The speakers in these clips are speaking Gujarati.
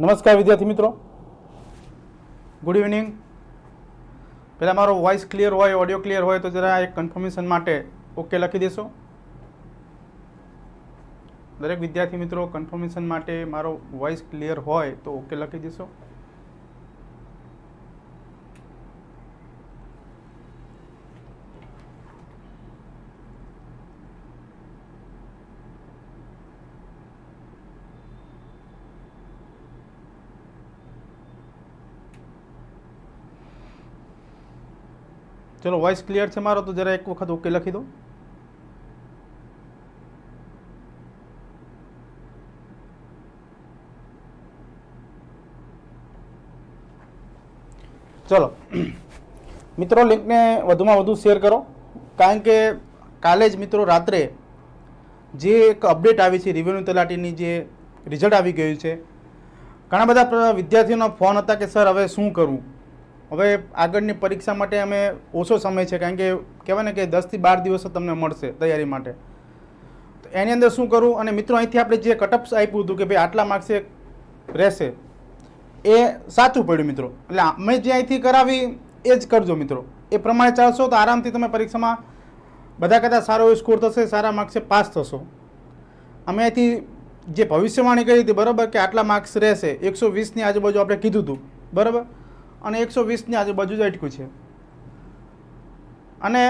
નમસ્કાર વિદ્યાર્થી મિત્રો. ગુડ ઇવનિંગ પહેલાં મારો વોઇસ ક્લિયર હોય ઓડિયો ક્લિયર હોય, તો જરા એક કન્ફર્મેશન માટે ઓકે લખી દેશો. દરેક વિદ્યાર્થી મિત્રો કન્ફર્મેશન માટે મારો વોઇસ ક્લિયર હોય, તો ઓકે લખી દેશો. ચલો વોઇસ ક્લિયર છે મારો, તો જરા એક વખત ઓકે લખી દો. ચલો. મિત્રો લિંકને વધુમાં વધુ શેર કરો. કારણ કે કાલે જ મિત્રો રાત્રે જે એક અપડેટ આવી છે રિવન્યુ તલાટીની જે રિઝલ્ટ આવી ગયું છે, ઘણા બધા વિદ્યાર્થીઓના ફોન હતા કે સર હવે શું કરવું હવે આગળની પરીક્ષા માટે અમે ઓછો સમય છે, કારણ કે કહેવાય ને કે દસથી બાર દિવસ તમને મળશે તૈયારી માટે. તો એની અંદર શું કરું? અને મિત્રો, અહીંથી આપણે જે કટઅપ્સ આપ્યું હતું કે ભાઈ આટલા માર્ક્સે રહેશે, એ સાચું પડ્યું મિત્રો. એટલે અમે જે અહીંથી કરાવી, એ જ કરજો મિત્રો. એ પ્રમાણે ચાલશો તો આરામથી તમે પરીક્ષામાં બધા કરતાં સારો સ્કોર થશે, સારા માર્ક્સે પાસ થશો. અમે અહીંથી જે ભવિષ્યવાણી કરી હતી, બરાબર, કે આટલા માર્ક્સ રહેશે, એકસો વીસની આજુબાજુ આપણે કીધું હતું, બરાબર? અને એકસો વીસની આજુબાજુ જ અટક્યું છે. અને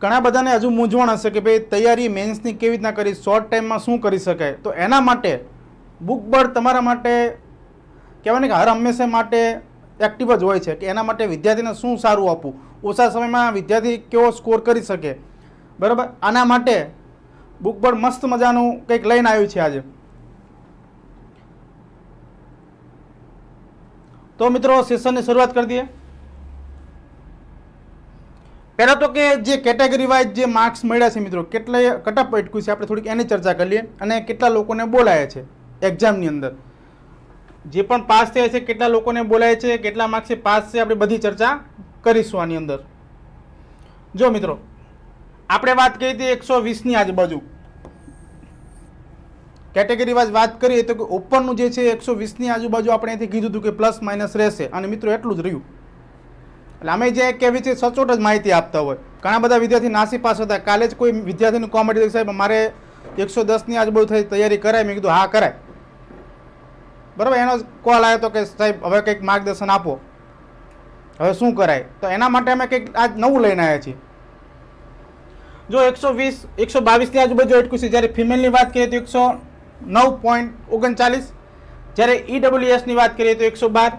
ઘણા બધાને હજુ મૂંઝવણ હશે કે ભાઈ તૈયારી મેન્સની કેવી રીતના કરી શોર્ટ ટાઈમમાં શું કરી શકાય? તો એના માટે બુક બર્ડ તમારા માટે કહેવાય ને કે હર હંમેશા માટે એક્ટિવ જ હોય છે કે એના માટે વિદ્યાર્થીને શું સારું આપવું? ઓછા સમયમાં વિદ્યાર્થી કેવો સ્કોર કરી શકે? બરાબર? આના માટે બુક બર્ડ મસ્ત મજાનું કંઈક લઈને આવ્યું છે આજે. તો મિત્રો સેશનની શરૂઆત કરી દઈએ. પહેલાં તો કે જે કેટેગરી વાઇઝ જે માર્ક્સ મળ્યા છે મિત્રો, કેટલા કટઅપ અટક્યું છે, આપણે થોડીક એની ચર્ચા કરી લઈએ અને કેટલા લોકોને બોલાયા છે એક્ઝામની અંદર. જે પણ પાસ થયા છે, કેટલા લોકોને બોલાય છે, કેટલા માર્ક્સે પાસ છે, આપણે બધી ચર્ચા કરીશું આની અંદર. જો મિત્રો, આપણે વાત કરી હતી એકસો વીસની આજુબાજુ. કેટેગરી વાઇઝ વાત કરીએ તો કે ઓપનનું જે છે એકસો વીસની આજુબાજુ આપણે અહીંથી કીધું હતું કે પ્લસ માઇનસ રહેશે. અને મિત્રો એટલું જ રહ્યું. એટલે અમે જે કહેવી છે સચોટ જ માહિતી આપતા હોય. ઘણા બધા વિદ્યાર્થી નાસી પાસ હતા. કાલે જ કોઈ વિદ્યાર્થીનું કોમેડી સાહેબ, મારે એકસો દસની આજુબાજુ થઈ, તૈયારી કરાય. મેં કીધું, હા, કરાય. બરાબર? એનો કોલ આવ્યો તો કે, સાહેબ, હવે કંઈક માર્ગદર્શન આપો. હવે શું કરાય? તો એના માટે અમે કંઈક આજ નવું લઈને આવ્યા છીએ. જો એકસો વીસ, એકસો બાવીસની આજુબાજુ અટક્યું છે. જ્યારે ફિમેલની વાત કરીએ તો એકસો નવ પોઈન્ટ ઓગણચાલીસ. જ્યારે ઈડબ્લ્યુએસની વાત કરીએ તો એકસો બાર.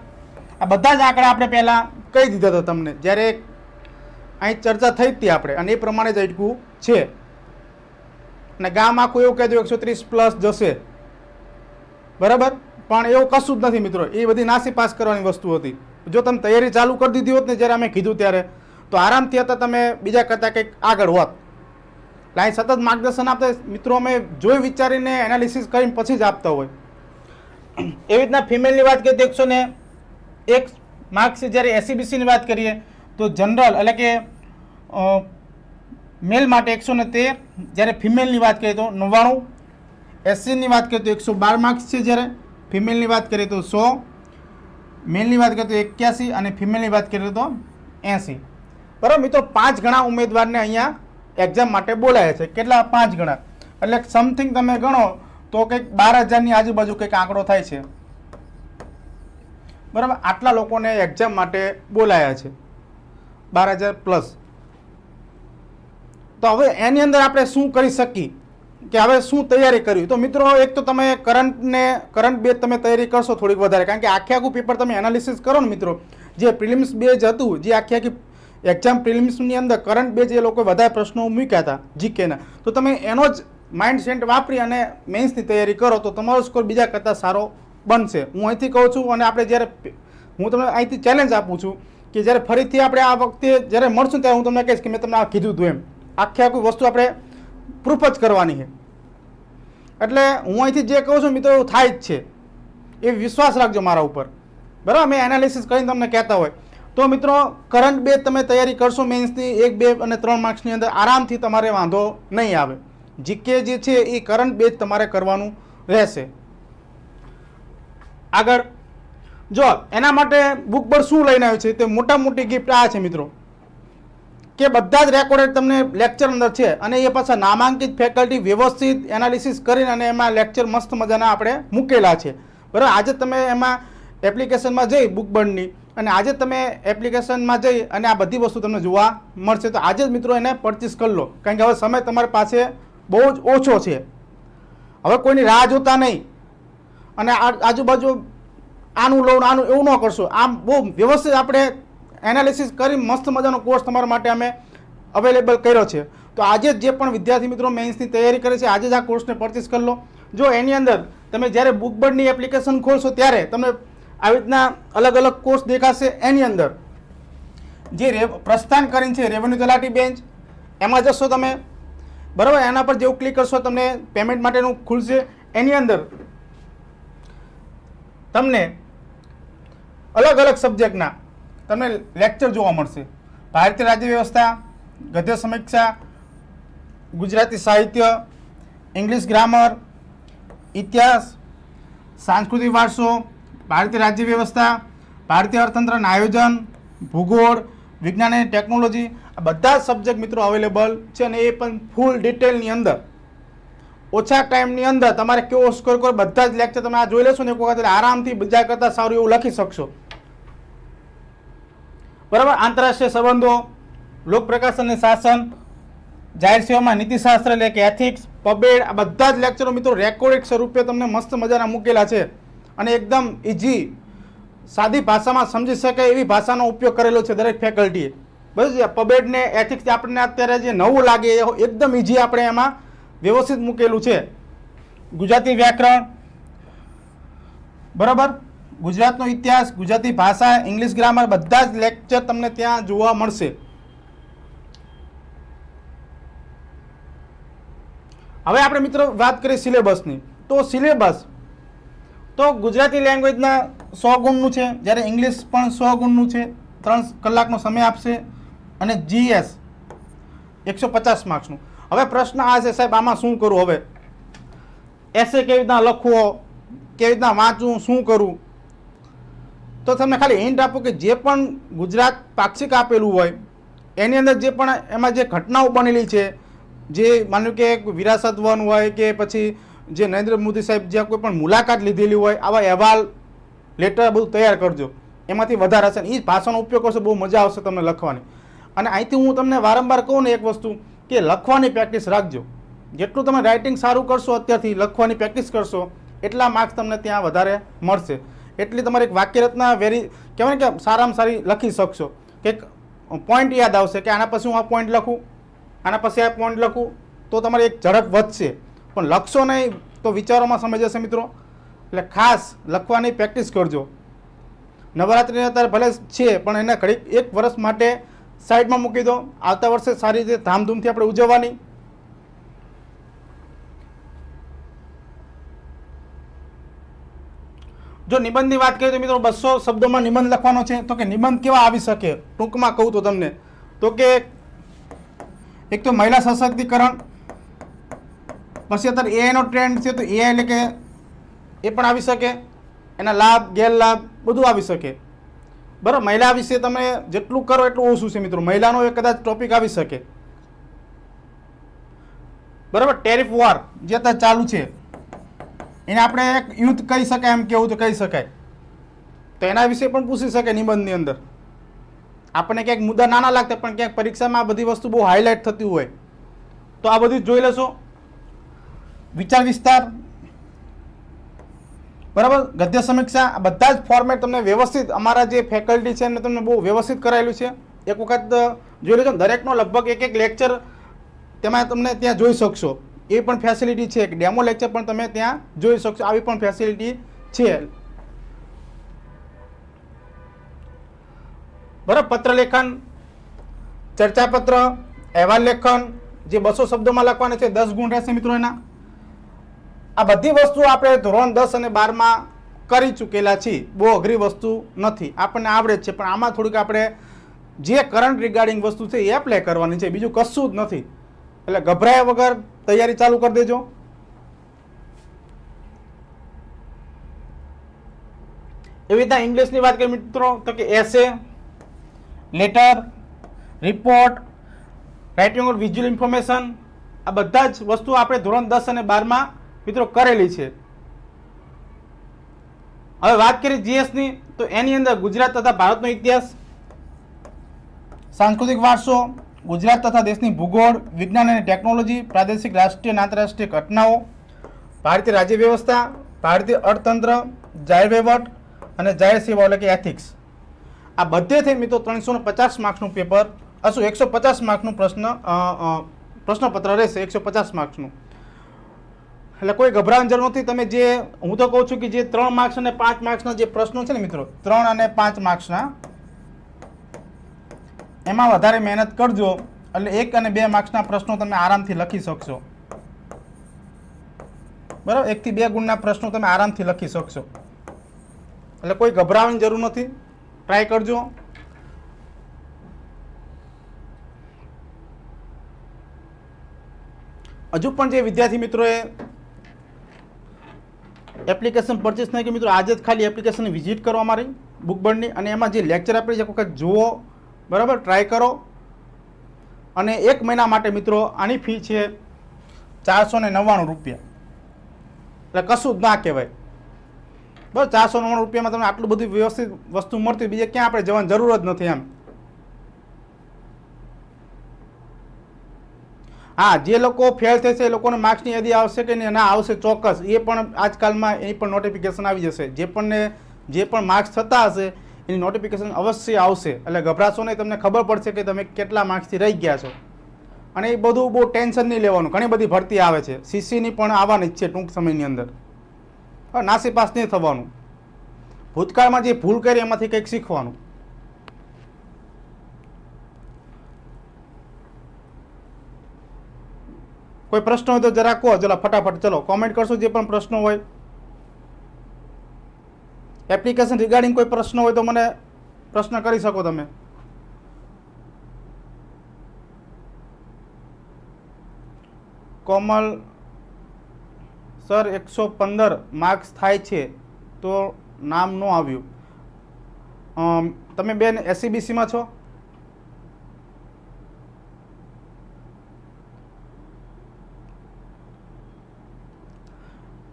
આ બધા જ આંકડા આપણે પહેલાં કહી દીધા હતા તમને. જ્યારે અહીં ચર્ચા થઈ હતી આપણે, અને એ પ્રમાણે જ અટકવું છે. અને ગામ આખું એવું કહેતું એકસો ત્રીસ પ્લસ જશે. બરાબર? પણ એવું કશું જ નથી મિત્રો. એ બધી નાસી પાસ કરવાની વસ્તુ હતી. જો તમે તૈયારી ચાલુ કરી દીધી હોત ને, જ્યારે અમે કીધું ત્યારે, તો આરામથી હતા તમે બીજા કરતાં કંઈક આગળ હોત. એટલે સતત માર્ગદર્શન આપતા મિત્રો, અમે જોઈ વિચારીને એનાલિસિસ કરીને પછી જ આપતા હોય. એવી રીતના ફિમેલની વાત કરીએ તો એકસો ને એક માર્ક્સ જ્યારે એસીબીસીની વાત કરીએ તો જનરલ એટલે કે મેલ માટે એકસો ને તેર. જ્યારે ફિમેલની વાત કરીએ તો નવ્વાણું. એસસીની વાત કરીએ તો એકસો બાર માર્ક્સ છે જ્યારે. ફિમેલની વાત કરીએ તો સો. મેલની વાત કરીએ તો એક્યાસી અને ફિમેલની વાત કરીએ તો એંસી. બરાબર મિત્રો, પાંચ ગણા ઉમેદવારને અહીંયા એક્ઝામ માટે બોલાયા છે, કેટલા? પાંચ ગણા. એટલે સમથિંગ તમે ગણો તો કંઈક બાર હજારની આજુબાજુ કંઈક આંકડો થાય છે. બરાબર? આટલા લોકોને એક્ઝામ માટે બોલાયા છે. બાર હજાર પ્લસ તો હવે એની અંદર આપણે શું કરી શકીએ? કે હવે શું તૈયારી કરવી? તો મિત્રો, એક તો તમે કરંટને, કરંટ બેઝ તમે તૈયારી કરશો થોડીક વધારે. કારણ કે આખે આખું પેપર તમે એનાલિસિસ કરો ને મિત્રો. જે પ્રિલિમ્સ બેઝ હતું, જે આખી આખી એક્ઝામ પ્રિલિમ્સની અંદર કરંટ બેઝ એ લોકો વધારે પ્રશ્નો મૂક્યા હતા જીકેના તો તમે એનો જ માઇન્ડ સેટ વાપરી અને મેન્સની તૈયારી કરો, તો તમારો સ્કોર બીજા કરતાં સારો બનશે. હું અહીંથી કહું છું અને આપણે જ્યારે હું તમને અહીંથી ચેલેન્જ આપું છું કે જ્યારે ફરીથી આપણે આ વખતે જ્યારે મળશું ત્યારે હું તમને કહીશ કે મેં તમને આ કીધું હતું એમ. આખી આખી વસ્તુ આપણે પ્રૂફ જ કરવાની છે. એટલે હું અહીંથી જે કહું છું મિત્રો, એવું થાય જ છે. એ વિશ્વાસ રાખજો મારા ઉપર. બરાબર? મેં એનાલિસિસ કરીને તમને કહેતા હોય. તો મિત્રો કરંટ બે તમે તૈયારી કરશો મેન્સની એક, બે અને ત્રણ માર્ક્સની અંદર, આરામથી તમારે વાંધો નહીં આવે. જીકે જે છે એ કરંટ બેઝ તમારે કરવાનું રહેશે. આગળ, જો, એના માટે બુક પર શું લઈને આવ્યું છે, તે મોટા મોટી ગિફ્ટ આ છે મિત્રો. કે બધા જ રેકોર્ડેડ તમને લેક્ચર અંદર છે, અને એ પાછા નામાંકિત ફેકલ્ટી વ્યવસ્થિત એનાલિસિસ કરીને અને એમાં લેક્ચર મસ્ત મજાના આપણે મૂકેલા છે. બરાબર? આજે તમે એમાં એપ્લિકેશનમાં જઈ બુક બર્ડની અને આજે તમે એપ્લિકેશનમાં જઈ અને આ બધી વસ્તુ તમને જોવા મળશે, તો આજે જ મિત્રો એને પરચેસ કરી લો. કારણ કે હવે સમય તમારી પાસે બહુ જ ઓછો છે. હવે કોઈની રાહ જોતા નહીં. અને આજુબાજુ આનું લોન આનું એવું ન કરશો. આમ બહુ વ્યવસ્થિત આપણે એનાલિસિસ કરી મસ્ત મજાનો કોર્સ તમારા માટે અમે અવેલેબલ કર્યો છે. તો આજે જ જે પણ વિદ્યાર્થી મિત્રો મેન્સની તૈયારી કરે છે, આજે જ આ કોર્સને પરચેસ કરી લો. જો એની અંદર તમે જ્યારે બુકબર્ડની એપ્લિકેશન ખોલશો ત્યારે તમને આવી રીતના અલગ અલગ કોર્સ દેખાશે એની અંદર. જે પ્રસ્થાન કરીને છે રેવન્યુ તલાટી બેન્ચ એમાં જશો તમે. બરાબર? એના પર જેવું ક્લિક કરશો તમને પેમેન્ટ માટેનું ખુલશે એની અંદર. તમને અલગ અલગ સબ્જેક્ટના તમને લેક્ચર જોવા મળશે. ભારતીય રાજ્ય વ્યવસ્થા, ગદ્ય સમીક્ષા, ગુજરાતી સાહિત્ય ઇંગ્લિશ ગ્રામર ઇતિહાસ, સાંસ્કૃતિક વારસો ભારતીય રાજ્ય વ્યવસ્થા, ભારતીય અર્થતંત્રના આયોજન, ભૂગોળ, વિજ્ઞાન અને ટેકનોલોજી, આ બધા સબ્જેક્ટ મિત્રો અવેલેબલ છે અને એ પણ ફૂલ ડિટેલની અંદર. ઓછા ટાઈમની અંદર તમારે કેવો સ્કોર કરો, બધા જ લેક્ચર તમે આ જોઈ લેશો ને એક વખત આરામથી બીજા કરતાં સારું એવું લખી શકશો. બરાબર? આંતરરાષ્ટ્રીય સંબંધો, લોક પ્રકાશન અને શાસન, જાહેર સેવામાં નીતિશાસ્ત્ર એટલે કે એથિક્સ પબેડ, આ બધા જ લેક્ચરો મિત્રો રેકોર્ડિક સ્વરૂપે તમને મસ્ત મજાના મૂકેલા છે. અને એકદમ ઇઝી સાદી ભાષામાં સમજી શકાય એવી ભાષાનો ઉપયોગ કરેલો છે દરેક ફેકલ્ટીએ બસ પબેડને એથિક્સ આપણને અત્યારે જે નવું લાગે એ એકદમ ઇઝી આપણે એમાં વ્યવસ્થિત મૂકેલું છે. ગુજરાતી વ્યાકરણ, બરાબર? ગુજરાતનો ઇતિહાસ, ગુજરાતી ભાષા ઇંગ્લિશ ગ્રામર બધા જ લેક્ચર તમને ત્યાં જોવા મળશે. હવે આપણે મિત્રો વાત કરીએ સિલેબસની તો સિલેબસ તો ગુજરાતી લેંગ્વેજના સો ગુણનું છે, જ્યારે ઇંગ્લિશ પણ સો ગુણનું છે, ત્રણ કલાકનો સમય આપશે, અને જીએસ એકસો પચાસ માર્ક્સનું. હવે પ્રશ્ન આ છે, સાહેબ, આમાં શું કરું હવે? એસે કેવી રીતના લખવો, કેવી રીતના વાંચવું, શું કરવું તો તમને ખાલી હિન્ટ આપું કે જે પણ ગુજરાત પાક્ષિક આપેલું હોય, એની અંદર જે પણ એમાં જે ઘટનાઓ બનેલી છે, જે માનો કે વિરાસત વન હોય કે પછી જે નરેન્દ્ર મોદી સાહેબ જ્યાં કોઈ પણ મુલાકાત લીધેલી હોય, આવા અહેવાલ લેટર બધું તૈયાર કરજો. એમાંથી વધારે હશે એ ભાષાનો ઉપયોગ કરશો, બહુ મજા આવશે તમને લખવાની. અને અહીંથી હું તમને વારંવાર કહું ને એક વસ્તુ, કે લખવાની પ્રેક્ટિસ રાખજો. જેટલું તમે રાઇટિંગ સારું કરશો, અત્યારથી લખવાની પ્રેક્ટિસ કરશો, એટલા માર્ક્સ તમને ત્યાં વધારે મળશે. એટલી તમારે એક વાક્યરચના વેરી કહેવાય ને કે સારામાં સારી લખી શકશો. કે પોઈન્ટ યાદ આવશે કે આના પછી હું આ પોઈન્ટ લખું, આના પછી આ પોઈન્ટ લખું, તો તમારે એક ઝડપ વધશે. પણ લખશો નહીં તો વિચારોમાં સમય જશે મિત્રો. એટલે ખાસ લખવાની પ્રેક્ટિસ કરજો. નવરાત્રિને અત્યારે ભલે છે, પણ એને ઘડીક એક વર્ષ માટે સાઈડમાં મૂકી દો. આવતા વર્ષે સારી રીતે ધામધૂમથી આપણે ઉજવવાની. જો નિબંધની વાત કરીએ તો મિત્રો બસો શબ્દોમાં નિબંધ લખવાનો છે. તો કે નિબંધ કેવા આવી શકે? ટૂંકમાં કહું તો તમને. તો કે એક તો મહિલા સશક્તિકરણ પછી અત્યારે એઆઈનો ટ્રેન્ડ છે તો એઆઈ એટલે કે એ પણ આવી શકે. એના લાભ, ગેરલાભ બધું આવી શકે. બરાબર? મહિલા વિશે તમે જેટલું કરો એટલું ઓછું છે મિત્રો. મહિલાનો એ કદાચ ટોપિક આવી શકે. બરાબર? ટેરિફ વોર જે અત્યારે ચાલુ છે. એને આપણે એક યુદ્ધ કહી શકાય, એમ કેવું તો કહી શકાય. તો એના વિશે પણ પૂછી શકે નિબંધની અંદર. આપણને ક્યાંક મુદ્દા નાના લાગતા, પણ ક્યાંક પરીક્ષામાં આ બધી વસ્તુ બહુ હાઇલાઇટ થતી હોય. તો આ બધું જોઈ લેશો. વિચાર વિસ્તાર. બરાબર? ગદ્ય સમીક્ષા, આ બધા જ ફોર્મેટ તમને વ્યવસ્થિત અમારા જે ફેકલ્ટી છે એને તમને બહુ વ્યવસ્થિત કરાયેલું છે. એક વખત જોઈ લેજો દરેકનો લગભગ એક એક લેક્ચર તેમાં તમને ત્યાં જોઈ શકશો. એ પણ ફેસિલિટી છે. ડેમો લેક્ચર પણ તમે ત્યાં જોઈ શકશો. આવી પણ ફેસિલિટી છે. બરાબર? પત્ર લેખન, ચર્ચાપત્ર, અહેવાલ લેખન, જે બસો શબ્દોમાં લખવાના છે, દસ ગુણ રહેશે મિત્રો એના. આ બધી વસ્તુ આપણે ધોરણ દસ અને બારમાં કરી ચૂકેલા છીએ. બહુ અઘરી વસ્તુ નથી. આપણને આવડે જ છે, પણ આમાં થોડીક આપણે જે કરંટ રિગાર્ડિંગ વસ્તુ છે એ એપ્લાય કરવાની છે. બીજું કશું જ નથી. એટલે ગભરાયા વગર તૈયારી ચાલુ કરી દેજો. એવી રીતના ઇંગ્લિશની વાત કરીએ મિત્રો, તો કે essay letter report writing on visual information આ બધા જ વસ્તુ આપણે ધોરણ દસ અને બારમાં મિત્રો કરેલી છે. હવે વાત કરીએ જીએસની, તો એની અંદર ગુજરાત તથા ભારતનો ઇતિહાસ. સાંસ્કૃતિક વારસો, ગુજરાત તથા દેશની ભૂગોળ, વિજ્ઞાન અને ટેકનોલોજી, પ્રાદેશિક રાષ્ટ્રીય અને આંતરરાષ્ટ્રીય ઘટનાઓ, ભારતીય રાજ્ય વ્યવસ્થા, ભારતીય અર્થતંત્ર, જાહેર વહીવટ અને જાહેર સેવાઓ એટલે કે એથિક્સ આ બધે થઈ મિત્રો ત્રણસો ને પચાસ માર્ક્સનું પેપર અશું એકસો પચાસ માર્ક્સનું પ્રશ્ન પ્રશ્નપત્ર રહેશે એકસો પચાસ માર્ક્સનું. એટલે કોઈ ગભરાવાની જરૂર નથી. તમે જે, હું તો કહું છું કે જે ત્રણ માર્ક્સ અને પાંચ માર્ક્સના જે પ્રશ્નો છે ને મિત્રો, ત્રણ અને પાંચ માર્ક્સના એમાં વધારે મહેનત કરજો. એટલે એક અને બે માર્ક્સના પ્રશ્નો તમે આરામથી લખી શકશો. બરાબર? એકથી બે ગુણના પ્રશ્નો તમે આરામથી લખી શકશો. એટલે કોઈ ગભરાવાની જરૂર નથી. ટ્રાય કરજો. હજુ પણ જે વિદ્યાર્થી મિત્રોએ એપ્લિકેશન પરચેસ નહીં કે મિત્રો આજે જ ખાલી એપ્લિકેશનની વિઝિટ કરો અમારી બુક બર્ડની અને એમાં જે લેક્ચર આપેલી છે એક વખત જુઓ, બરાબર ટ્રાય કરો. અને એક મહિના માટે મિત્રો આની ફી છે ચારસો ને નવ્વાણું રૂપિયા. એટલે કશું જ ના કહેવાય. બસ ચારસો નવ્વાણું રૂપિયામાં તમને આટલું બધું વ્યવસ્થિત વસ્તુ મળતી બીજે ક્યાં આપણે જવાની જરૂર જ નથી એમ. હા, જે લોકો ફેલ થશે, એ લોકોને માર્ક્સની યાદી આવશે કે નહીં ના આવશે ચોક્કસ. એ પણ આજકાલમાં એની પણ નોટિફિકેશન આવી જશે. જે પણ જે પણ માર્ક્સ થતા હશે, એની નોટિફિકેશન અવશ્ય આવશે. એટલે ગભરાશો નહીં, તમને ખબર પડશે કે તમે કેટલા માર્ક્સથી રહી ગયા છો. અને એ બધું બહુ ટેન્શન નહીં લેવાનું. ઘણી બધી ભરતી આવે છે. સીસીની પણ આવવાની જ છે ટૂંક સમયની અંદર. નાસીપાસ નહીં થવાનું. ભૂતકાળમાં જે ભૂલ કરી, એમાંથી કંઈક શીખવાનું. કોઈ પ્રશ્ન હોય તો જરા કહો ચલો ફટાફટ, ચલો કોમેન્ટ કરશો જે પણ પ્રશ્નો હોય. એપ્લિકેશન રિગાર્ડિંગ કોઈ પ્રશ્ન હોય તો મને પ્રશ્ન કરી શકો તમે. કોમલ સર, એકસો પંદર માર્ક્સ થાય છે તો નામ ન આવ્યું. તમે બેન એસસીબીસીમાં છો?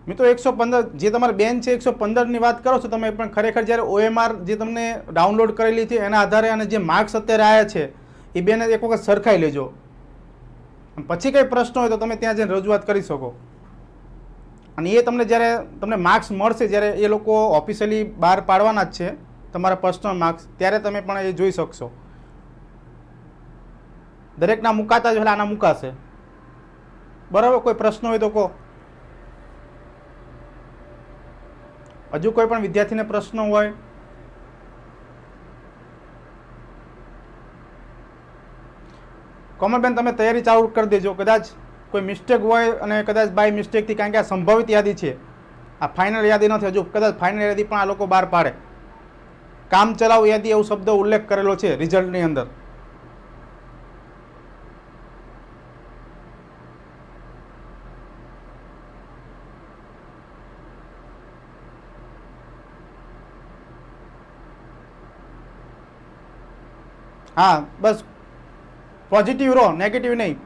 મિત્રો, એકસો પંદર, જે તમારી બેન છે, એકસો પંદરની વાત કરો છો, તમે પણ ખરેખર જ્યારે ઓએમઆર જે તમને ડાઉનલોડ કરેલી છે, એના આધારે અને જે માર્ક્સ અત્યારે આવ્યા છે, એ બેને એક વખત સરખાઈ લેજો. પછી કંઈ પ્રશ્ન હોય તો તમે ત્યાં જઈને રજૂઆત કરી શકો. અને એ તમને જ્યારે તમને માર્ક્સ મળશે, જ્યારે એ લોકો ઓફિશિયલી બહાર પાડવાના જ છે, તમારા પર્સનલ માર્ક્સ ત્યારે તમે પણ એ જોઈ શકશો. દરેકના મુકાતા જ આના મુકાશે. બરાબર? કોઈ પ્રશ્ન હોય તો કહો. હજુ કોઈ પણ વિદ્યાર્થીને પ્રશ્ન હોય, કોમલબેન, તમે તૈયારી ચાલુ કરી દેજો. કદાચ કોઈ મિસ્ટેક હોય અને કદાચ બાય મિસ્ટેકથી કારણ કે આ સંભવિત યાદી છે. આ ફાઇનલ યાદી નથી, હજુ કદાચ ફાઇનલ યાદી પણ આ લોકો બહાર પાડે. કામ ચલાવ યાદી એવો શબ્દ ઉલ્લેખ કરેલો છે રિઝલ્ટની અંદર. હા, બસ. પોઝિટિવ રહો નેગેટિવ નહીં.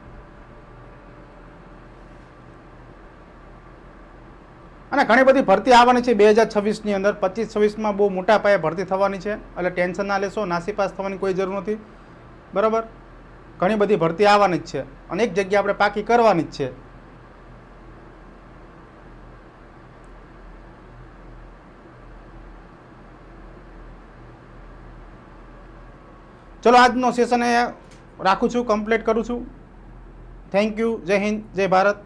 અને ઘણી બધી ભરતી આવવાની છે, બે હજાર છવ્વીસની અંદર. પચીસ છવ્વીસમાં બહુ મોટા પાયે ભરતી થવાની છે, એટલે ટેન્શન ના લેશો નાસીપાસ થવાની કોઈ જરૂર નથી. બરાબર? ઘણી બધી ભરતી આવવાની જ છે. અને એક જગ્યા આપણે પાકી કરવાની જ છે. ચલો આજનો સેશન રાખું છું કમ્પ્લીટ કરું છું. થેન્ક યુ જય હિન્દ જય ભારત.